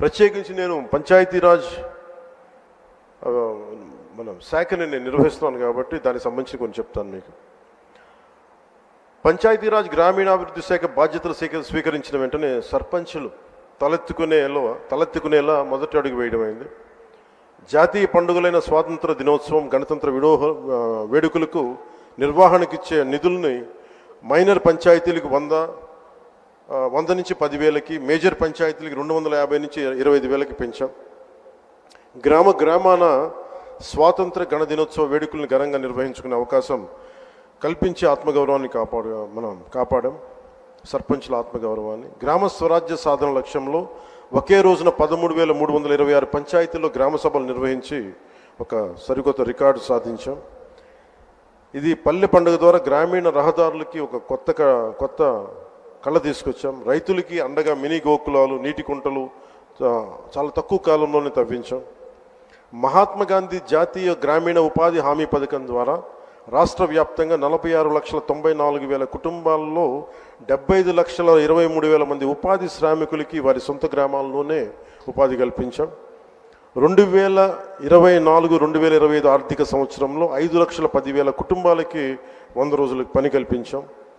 ప్రత్యేకించి నేను పంచాయతీరాజ్ ఆ, మన శాఖని నేను నిర్వహిస్తున్నాను కాబట్టి దానికి సంబంధించి కొన్ని చెప్తాను మీకు. పంచాయతీరాజ్ గ్రామీణాభివృద్ధి శాఖ బాధ్యతలు స్వీక స్వీకరించిన వెంటనే సర్పంచులు తలెత్తుకునేలో తలెత్తుకునేలా మొదటి అడుగు వేయడమైంది జాతీయ పండుగలైన స్వాతంత్ర దినోత్సవం గణతంత్ర విడోహ వేడుకలకు నిర్వహణకిచ్చే నిధుల్ని మైనర్ పంచాయతీలకు వంద వంద నుంచి పదివేలకి మేజర్ పంచాయతీలకి రెండు వందల యాభై నుంచి ఇరవై ఐదు వేలకి పెంచాం. గ్రామ గ్రామాన స్వాతంత్ర గణ దినోత్సవ వేడుకలను ఘనంగా నిర్వహించుకునే అవకాశం కల్పించి ఆత్మగౌరవాన్ని కాపాడు మనం కాపాడాం. సర్పంచుల ఆత్మగౌరవాన్ని. గ్రామ స్వరాజ్య సాధన లక్ష్యంలో ఒకే రోజున పదమూడు వేల మూడు వందల ఇరవై ఆరు పంచాయతీల్లో గ్రామ సభలు నిర్వహించి ఒక సరికొత్త రికార్డు సాధించాం. ఇది పల్లె పండుగ ద్వారా గ్రామీణ రహదారులకి ఒక కొత్త కొత్త కళ్ళ తీసుకొచ్చాం. రైతులకి అండగా మినీ గోకులాలు నీటి కుంటలు చాలా తక్కువ కాలంలోనే తవ్వించాం. మహాత్మా గాంధీ జాతీయ గ్రామీణ ఉపాధి హామీ పథకం ద్వారా రాష్ట్ర వ్యాప్తంగా నలభై ఆరు లక్షల తొంభై నాలుగు వేల కుటుంబాల్లో డెబ్బై ఐదు లక్షల ఇరవై మూడు వేల మంది ఉపాధి శ్రామికులకి వారి సొంత గ్రామాల్లోనే ఉపాధి కల్పించాం. రెండు వేల ఇరవై నాలుగు రెండు వేల ఇరవై ఐదు ఆర్థిక సంవత్సరంలో ఐదు లక్షల పదివేల కుటుంబాలకి వంద రోజులకు పని కల్పించాం.